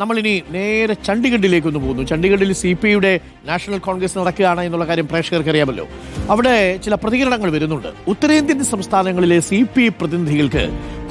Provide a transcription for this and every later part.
നമ്മളിനി നേരെ ചണ്ഡീഗഡിലേക്ക് ഒന്ന് പോകുന്നു. ചണ്ഡീഗഡിൽ സി പി ഐയുടെ നാഷണൽ കോൺഗ്രസ് നടക്കുകയാണ് എന്നുള്ള കാര്യം പ്രേക്ഷകർക്ക് അറിയാമല്ലോ അവിടെ ചില പ്രതികരണങ്ങൾ വരുന്നുണ്ട്. ഉത്തരേന്ത്യൻ സംസ്ഥാനങ്ങളിലെ സി പി ഐ പ്രതിനിധികൾക്ക്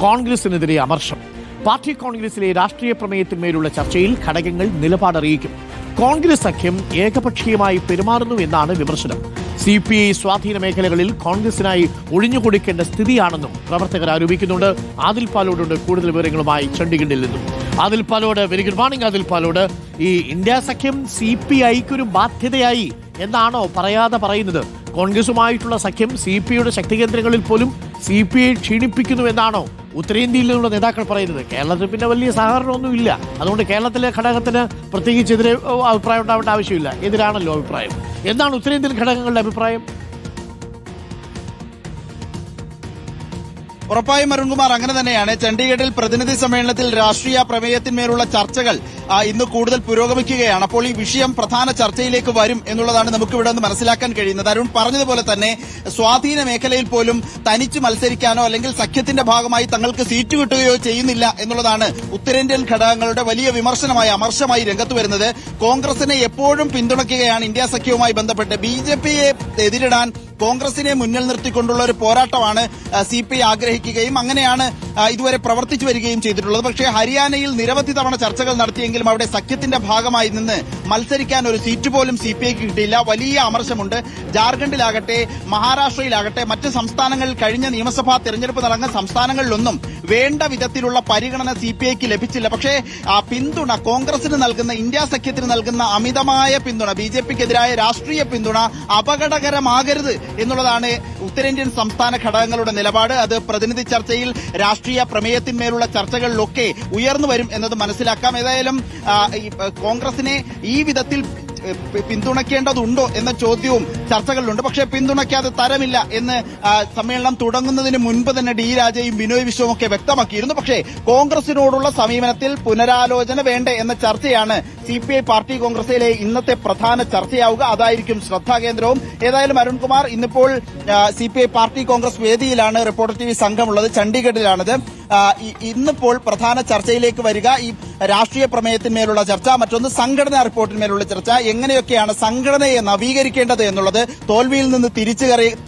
കോൺഗ്രസിനെതിരെ അമർഷം. പാർട്ടി കോൺഗ്രസിലെ രാഷ്ട്രീയ പ്രമേയത്തിന്മേലുള്ള ചർച്ചയിൽ ഘടകങ്ങൾ നിലപാടറിയിക്കും. കോൺഗ്രസ് സഖ്യം ഏകപക്ഷീയമായി പെരുമാറുന്നു എന്നാണ് വിമർശനം. സി പി ഐ സ്വാധീന മേഖലകളിൽ കോൺഗ്രസിനായി ഒഴിഞ്ഞുകൊടുക്കേണ്ട സ്ഥിതിയാണെന്നും പ്രവർത്തകർ ആരോപിക്കുന്നുണ്ട്. ആദിൽ പാലോടുണ്ട് കൂടുതൽ വിവരങ്ങളുമായി ചണ്ഡീഗഡിൽ നിന്നും. Adil Palode very good morning അതിൽ പാലോട്. ഈ ഇന്ത്യ സഖ്യം സി പി ഐക്കൊരു ബാധ്യതയായി എന്നാണോ പറയാതെ പറയുന്നത്? കോൺഗ്രസുമായിട്ടുള്ള സഖ്യം സി പി ഐയുടെ ശക്തി കേന്ദ്രങ്ങളിൽ പോലും സി പി ഐ ക്ഷീണിപ്പിക്കുന്നു എന്നാണോ ഉത്തരേന്ത്യയിൽ നിന്നുള്ള നേതാക്കൾ പറയുന്നത്? കേരളത്തിൽ പിന്നെ വലിയ സഹകരണമൊന്നും ഇല്ല അതുകൊണ്ട് കേരളത്തിലെ ഘടകത്തിന് പ്രത്യേകിച്ച് എതിരെ അഭിപ്രായം ഉണ്ടാവേണ്ട ആവശ്യമില്ല. എതിരാണല്ലോ അഭിപ്രായം. എന്താണ് ഉത്തരേന്ത്യൻ ഘടകങ്ങളുടെ അഭിപ്രായം? ഉറപ്പായും അരുൺകുമാർ അങ്ങനെ തന്നെയാണ് ചണ്ഡീഗഡിൽ പ്രതിനിധി സമ്മേളനത്തിൽ രാഷ്ട്രീയ പ്രമേയത്തിന്മേലുള്ള ചർച്ചകൾ ഇന്ന് കൂടുതൽ പുരോഗമിക്കുകയാണ്. അപ്പോൾ ഈ വിഷയം പ്രധാന ചർച്ചയിലേക്ക് വരും എന്നുള്ളതാണ് നമുക്ക് ഇവിടെ നിന്ന് മനസ്സിലാക്കാൻ കഴിയുന്നത്. അരുൺ പറഞ്ഞതുപോലെ തന്നെ സ്വാധീന മേഖലയിൽ പോലും തനിച്ച് മത്സരിക്കാനോ അല്ലെങ്കിൽ സഖ്യത്തിന്റെ ഭാഗമായി തങ്ങൾക്ക് സീറ്റ് കിട്ടുകയോ ചെയ്യുന്നില്ല എന്നുള്ളതാണ് ഉത്തരേന്ത്യൻ ഘടകങ്ങളുടെ വലിയ വിമർശനമായി അമർശമായി രംഗത്ത് വരുന്നത്. കോൺഗ്രസിനെ എപ്പോഴും പിന്തുണയ്ക്കുകയാണ് ഇന്ത്യ സഖ്യവുമായി ബന്ധപ്പെട്ട്. ബി ജെ പിയെ എതിരിടാൻ കോൺഗ്രസിനെ മുന്നിൽ നിർത്തിക്കൊണ്ടുള്ള ഒരു പോരാട്ടമാണ് സി ആഗ്രഹിക്കുകയും അങ്ങനെയാണ് ഇതുവരെ പ്രവർത്തിച്ചു വരികയും ചെയ്തിട്ടുള്ളത്. പക്ഷേ ഹരിയാനയിൽ നിരവധി തവണ ചർച്ചകൾ നടത്തിയെങ്കിലും അവിടെ സഖ്യത്തിന്റെ ഭാഗമായി നിന്ന് മത്സരിക്കാൻ ഒരു സീറ്റ് പോലും സി പി ഐക്ക് കിട്ടിയില്ല. വലിയ അമർശമുണ്ട്. ജാർഖണ്ഡിലാകട്ടെ മഹാരാഷ്ട്രയിലാകട്ടെ മറ്റ് സംസ്ഥാനങ്ങളിൽ കഴിഞ്ഞ നിയമസഭാ തെരഞ്ഞെടുപ്പ് നടന്ന സംസ്ഥാനങ്ങളിലൊന്നും വേണ്ട വിധത്തിലുള്ള പരിഗണന സി പി ഐക്ക് ലഭിച്ചില്ല. പക്ഷേ ആ പിന്തുണ കോൺഗ്രസിന് നൽകുന്ന ഇന്ത്യ സഖ്യത്തിന് നൽകുന്ന അമിതമായ പിന്തുണ ബി ജെ പിക്കെതിരായ രാഷ്ട്രീയ പിന്തുണ അപകടകരമാകരുത് എന്നുള്ളതാണ് ഉത്തരേന്ത്യൻ സംസ്ഥാന ഘടകങ്ങളുടെ നിലപാട്. അത് പ്രതിനിധി ചർച്ചയിൽ രാഷ്ട്രീയ പ്രമേയത്തിന്മേലുള്ള ചർച്ചകളിലൊക്കെ ഉയർന്നു വരും എന്നത് മനസ്സിലാക്കാം. ഏതായാലും കോൺഗ്രസിനെ ഈ വിധത്തിൽ പിന്തുണയ്ക്കേണ്ടതുണ്ടോ എന്ന ചോദ്യവും ചർച്ചകളിലുണ്ട്. പക്ഷേ പിന്തുണയ്ക്കാതെ തരമില്ല എന്ന് സമ്മേളനം തുടങ്ങുന്നതിന് മുൻപ് തന്നെ ഡി രാജയും ബിനോയ് വിശ്വവും ഒക്കെ വ്യക്തമാക്കിയിരുന്നു. പക്ഷേ കോൺഗ്രസിനോടുള്ള സമീപനത്തിൽ പുനരാലോചന വേണ്ടേ എന്ന ചർച്ചയാണ് സി പി ഐ പാർട്ടി കോൺഗ്രസിലെ ഇന്നത്തെ പ്രധാന ചർച്ചയാവുക. അതായിരിക്കും ശ്രദ്ധാകേന്ദ്രവും ഏതായാലും അരുൺകുമാർ ഇന്നിപ്പോൾ C P I party congress വേദിയിലാണ് reporter T V സംഘമുള്ളത്. ചണ്ഡീഗഡിലാണിത്. ഇന്നിപ്പോൾ പ്രധാന ചർച്ചയിലേക്ക് വരിക. ഈ രാഷ്ട്രീയ പ്രമേയത്തിന്മേലുള്ള ചർച്ച മറ്റൊന്ന് സംഘടനാ റിപ്പോർട്ടിന്മേലുള്ള ചർച്ച. എങ്ങനെയൊക്കെയാണ് സംഘടനയെ നവീകരിക്കേണ്ടത് എന്നുള്ളത് തോൽവിയിൽ നിന്ന് തിരിച്ചു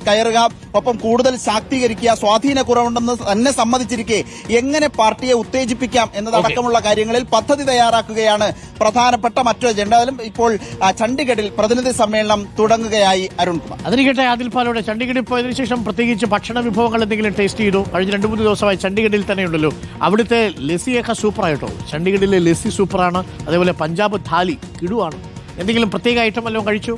കയറുക ഒപ്പം കൂടുതൽ ശാക്തീകരിക്കുക സ്വാധീന കുറവുണ്ടെന്ന് തന്നെ സമ്മതിച്ചിരിക്കെ എങ്ങനെ പാർട്ടിയെ ഉത്തേജിപ്പിക്കാം എന്നതടക്കമുള്ള കാര്യങ്ങളിൽ പദ്ധതി തയ്യാറാക്കുകയാണ് പ്രധാനപ്പെട്ട മറ്റു അജണ്ട അതിലും ഇപ്പോൾ ചണ്ഡിഗഡിൽ പ്രതിനിധി സമ്മേളനം തുടങ്ങുകയായി അരുൺകുമാർ അതിരിക്കട്ടെ ആദിൽ പാലോട് ചണ്ഡീഗഡിൽ പോയതിനു ശേഷം പ്രത്യേകിച്ച് ഭക്ഷണ വിഭവങ്ങൾ എന്തെങ്കിലും ടേസ്റ്റ് ചെയ്തു? കഴിഞ്ഞ രണ്ട് മൂന്ന് ദിവസമായി ചണ്ഡീഗഡിൽ തന്നെ ഉണ്ടല്ലോ. അവിടുത്തെ ലസ്സിയൊക്കെ സൂപ്പറായിട്ടോ ചണ്ഡീഗഡിലെ ലസ്സി സൂപ്പറാണ് അതേപോലെ പഞ്ചാബ് ഥാലി കിടുവാണ്. എന്തെങ്കിലും പ്രത്യേക ഐറ്റം വല്ലതും കഴിച്ചു?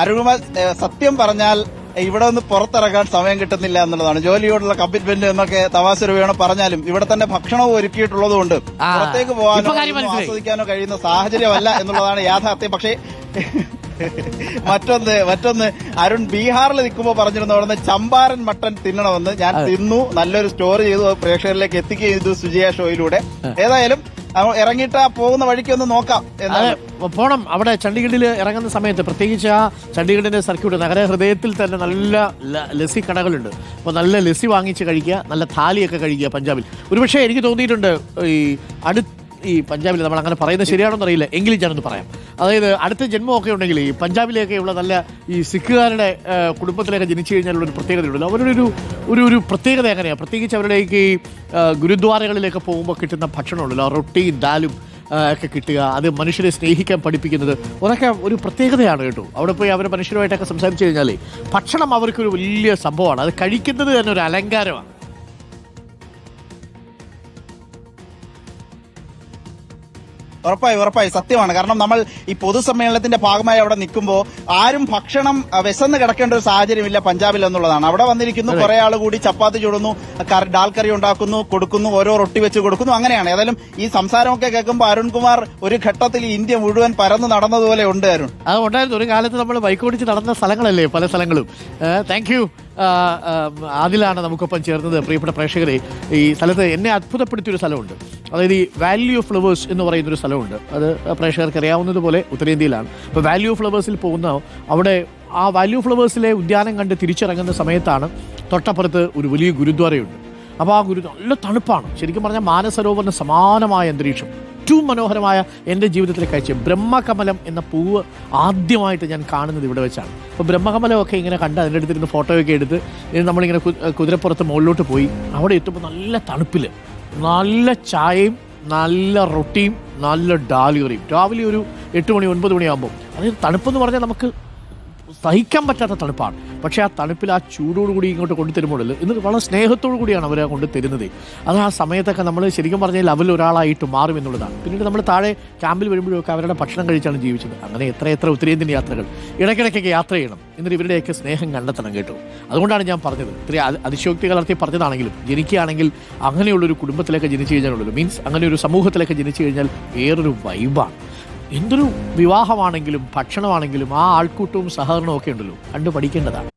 അരുൺകുമാർ സത്യം പറഞ്ഞാൽ ഇവിടെ നിന്ന് പുറത്തിറങ്ങാൻ സമയം കിട്ടുന്നില്ല എന്നുള്ളതാണ്. ജോലിയോടുള്ള കമ്മിറ്റ്മെന്റ് എന്നൊക്കെ തമാശ രൂപയാണ് പറഞ്ഞാലും ഇവിടെ തന്നെ ഭക്ഷണവും ഒരുക്കിയിട്ടുള്ളത് കൊണ്ട് പുറത്തേക്ക് പോകാനോ. ആസ്വദിക്കാനോ കഴിയുന്ന സാഹചര്യമല്ല എന്നുള്ളതാണ് യാഥാർത്ഥ്യം. പക്ഷേ മറ്റൊന്ന് മറ്റൊന്ന് അരുൺ ബീഹാറിൽ നിൽക്കുമ്പോൾ പറഞ്ഞിരുന്ന അവിടെ നിന്ന് ചമ്പാരൻ മട്ടൻ തിന്നണമെന്ന് ഞാൻ തിന്നു നല്ലൊരു സ്റ്റോർ ചെയ്തു പ്രേക്ഷകരിലേക്ക് എത്തിക്കുകയും ചെയ്തു സുജയ ഷോയിലൂടെ. ഏതായാലും ഇറങ്ങിയിട്ട് പോകുന്ന വഴിക്ക് ഒന്ന് നോക്കാം. പോണം. അവിടെ ചണ്ഡീഗഡിൽ ഇറങ്ങുന്ന സമയത്ത് പ്രത്യേകിച്ച് ആ ചണ്ഡീഗഡിന്റെ സർക്യൂട്ട് നഗര ഹൃദയത്തിൽ തന്നെ നല്ല ലസ്സി കടകളുണ്ട്. അപ്പോൾ നല്ല ലസ്സി വാങ്ങിച്ച് കഴിക്കുക നല്ല താലിയൊക്കെ കഴിക്കുക പഞ്ചാബിൽ. ഒരുപക്ഷെ എനിക്ക് തോന്നിയിട്ടുണ്ട് ഈ അടു ഈ പഞ്ചാബിൽ നമ്മൾ അങ്ങനെ പറയുന്നത് ശരിയാണോന്ന് അറിയില്ല. എങ്കിലും ഞാനൊന്ന് പറയാം. അതായത് അടുത്ത ജന്മമൊക്കെ ഉണ്ടെങ്കിൽ ഈ പഞ്ചാബിലെയൊക്കെയുള്ള നല്ല ഈ സിഖുകാരുടെ കുടുംബത്തിലേക്ക് ജനിച്ചു കഴിഞ്ഞാലുള്ള ഒരു പ്രത്യേകതയുണ്ടല്ലോ. അവരുടെ ഒരു ഒരു ഒരു പ്രത്യേകത എങ്ങനെയാണ് പ്രത്യേകിച്ച് അവരുടെയൊക്കെ ഈ ഗുരുദ്വാരകളിലേക്ക് പോകുമ്പോൾ കിട്ടുന്ന ഭക്ഷണമുണ്ടല്ലോ. റൊട്ടി റൊട്ടിയും ദാലും ഒക്കെ കിട്ടുക. അത് മനുഷ്യരെ സ്നേഹിക്കാൻ പഠിപ്പിക്കുന്നത്. അതൊക്കെ ഒരു പ്രത്യേകതയാണ് കേട്ടോ. അവിടെ പോയി അവർ മനുഷ്യരുമായിട്ടൊക്കെ സംസാരിച്ചു കഴിഞ്ഞാൽ ഭക്ഷണം അവർക്കൊരു വലിയ സംഭവമാണ്. അത് കഴിക്കുന്നത് തന്നെ ഒരു അലങ്കാരമാണ്. ഉറപ്പായി ഉറപ്പായി. സത്യമാണ്. കാരണം നമ്മൾ ഈ പൊതുസമ്മേളനത്തിന്റെ ഭാഗമായി അവിടെ നിൽക്കുമ്പോൾ ആരും ഭക്ഷണം വിശന്ന് കിടക്കേണ്ട ഒരു സാഹചര്യമില്ല പഞ്ചാബിൽ എന്നുള്ളതാണ്. അവിടെ വന്നിരിക്കുന്നു കുറെ ആൾ കൂടി ചപ്പാത്തി ചുടുന്നു ഡാൽ കറി ഉണ്ടാക്കുന്നു കൊടുക്കുന്നു ഓരോ റൊട്ടി വെച്ച് കൊടുക്കുന്നു. അങ്ങനെയാണ്. ഏതായാലും ഈ സംസാരമൊക്കെ കേൾക്കുമ്പോൾ അരുൺകുമാർ ഒരു ഘട്ടത്തിൽ ഇന്ത്യ മുഴുവൻ പരന്നു നടന്നതുപോലെ ഉണ്ട് അരുൺ. അത് ഉണ്ടായിരുന്നു. ഒരു കാലത്ത് നമ്മൾ ബൈക്ക് ഓടിച്ച് നടന്ന സ്ഥലങ്ങളല്ലേ പല സ്ഥലങ്ങളും. താങ്ക് യു അതിലാണ് നമുക്കൊപ്പം ചേർന്നത് പ്രിയപ്പെട്ട പ്രേക്ഷകരെ. ഈ സ്ഥലത്ത് എന്നെ അത്ഭുതപ്പെടുത്തിയ ഒരു സ്ഥലമുണ്ട്. അതായത് ഈ വാല്യൂ ഓഫ് ഫ്ലവേഴ്സ് എന്ന് പറയുന്ന ഒരു സ്ഥലമുണ്ട്. അത് പ്രേക്ഷകർക്ക് അറിയാവുന്നതുപോലെ ഉത്തരേന്ത്യയിലാണ്. അപ്പോൾ വാല്യൂ ഓഫ് ഫ്ലവേഴ്സിൽ പോകുന്ന അവിടെ ആ വാല്യൂ ഫ്ലവേഴ്സിലെ ഉദ്യാനം കണ്ട് തിരിച്ചിറങ്ങുന്ന സമയത്താണ് തൊട്ടപ്പുറത്ത് ഒരു വലിയ ഗുരുദ്വാരയുണ്ട്. അപ്പോൾ ആ ഗുരു നല്ല തണുപ്പാണ്. ശരിക്കും പറഞ്ഞാൽ മാനസരോവറിന് സമാനമായ അന്തരീക്ഷം. ഏറ്റവും മനോഹരമായ എന്റെ ജീവിതത്തിലെ കാഴ്ച ബ്രഹ്മകമലം എന്ന പൂവ് ആദ്യമായിട്ട് ഞാൻ കാണുന്നത് ഇവിടെ വെച്ചാണ്. അപ്പോൾ ബ്രഹ്മകമലമൊക്കെ ഇങ്ങനെ കണ്ട് അതിന്റെ അടുത്തിരുന്ന് ഫോട്ടോയൊക്കെ എടുത്ത് നമ്മളിങ്ങനെ കുതിരപ്പുറത്ത് മുകളിലോട്ട് പോയി. അവിടെ എത്തുമ്പോൾ നല്ല തണുപ്പിൽ നല്ല ചായയും നല്ല റൊട്ടിയും നല്ല ഡാലിയറിയും രാവിലെ ഒരു എട്ട് മണി ഒൻപത് മണിയാകുമ്പോൾ. അതായത് തണുപ്പെന്ന് പറഞ്ഞാൽ നമുക്ക് സഹിക്കാൻ പറ്റാത്ത തണുപ്പാണ്. പക്ഷേ ആ തണുപ്പിൽ ആ ചൂടോടുകൂടി ഇങ്ങോട്ട് കൊണ്ടുതരുമ്പോഴല്ലോ എന്നിട്ട് വളരെ സ്നേഹത്തോടു കൂടിയാണ് അവരെ കൊണ്ട് തരുന്നത്. അത് ആ സമയത്തൊക്കെ നമ്മൾ ശരിക്കും പറഞ്ഞാൽ അവൽ ഒരാളായിട്ട് മാറും എന്നുള്ളതാണ്. പിന്നീട് നമ്മൾ താഴെ ക്യാമ്പിൽ വരുമ്പോഴൊക്കെ അവരുടെ ഭക്ഷണം കഴിച്ചാണ് ജീവിച്ചത്. അങ്ങനെ എത്ര എത്ര ഉത്തരേന്ത്യൻ യാത്രകൾ. ഇടയ്ക്കിടയ്ക്കൊക്കെ യാത്ര ചെയ്യണം. എന്നിട്ട് ഇവരുടെയൊക്കെ സ്നേഹം കണ്ടെത്തണം കേട്ടോ. അതുകൊണ്ടാണ് ഞാൻ പറഞ്ഞത്. ഇത്രയും അതിശോക്തി കലർത്തി പറഞ്ഞതാണെങ്കിലും ജനിക്കുകയാണെങ്കിൽ അങ്ങനെയുള്ളൊരു കുടുംബത്തിലൊക്കെ ജനിച്ചു കഴിഞ്ഞാലുള്ളൂ. മീൻസ് അങ്ങനെ ഒരു സമൂഹത്തിലൊക്കെ ജനിച്ചു കഴിഞ്ഞാൽ വേറൊരു വൈബാണ് എന്തൊരു വിവാഹമാണെങ്കിലും ഭക്ഷണമാണെങ്കിലും ആ ആൾക്കൂട്ടവും സഹകരണവും ഒക്കെ ഉണ്ടല്ലോ. കണ്ടു പഠിക്കേണ്ടതാണ്.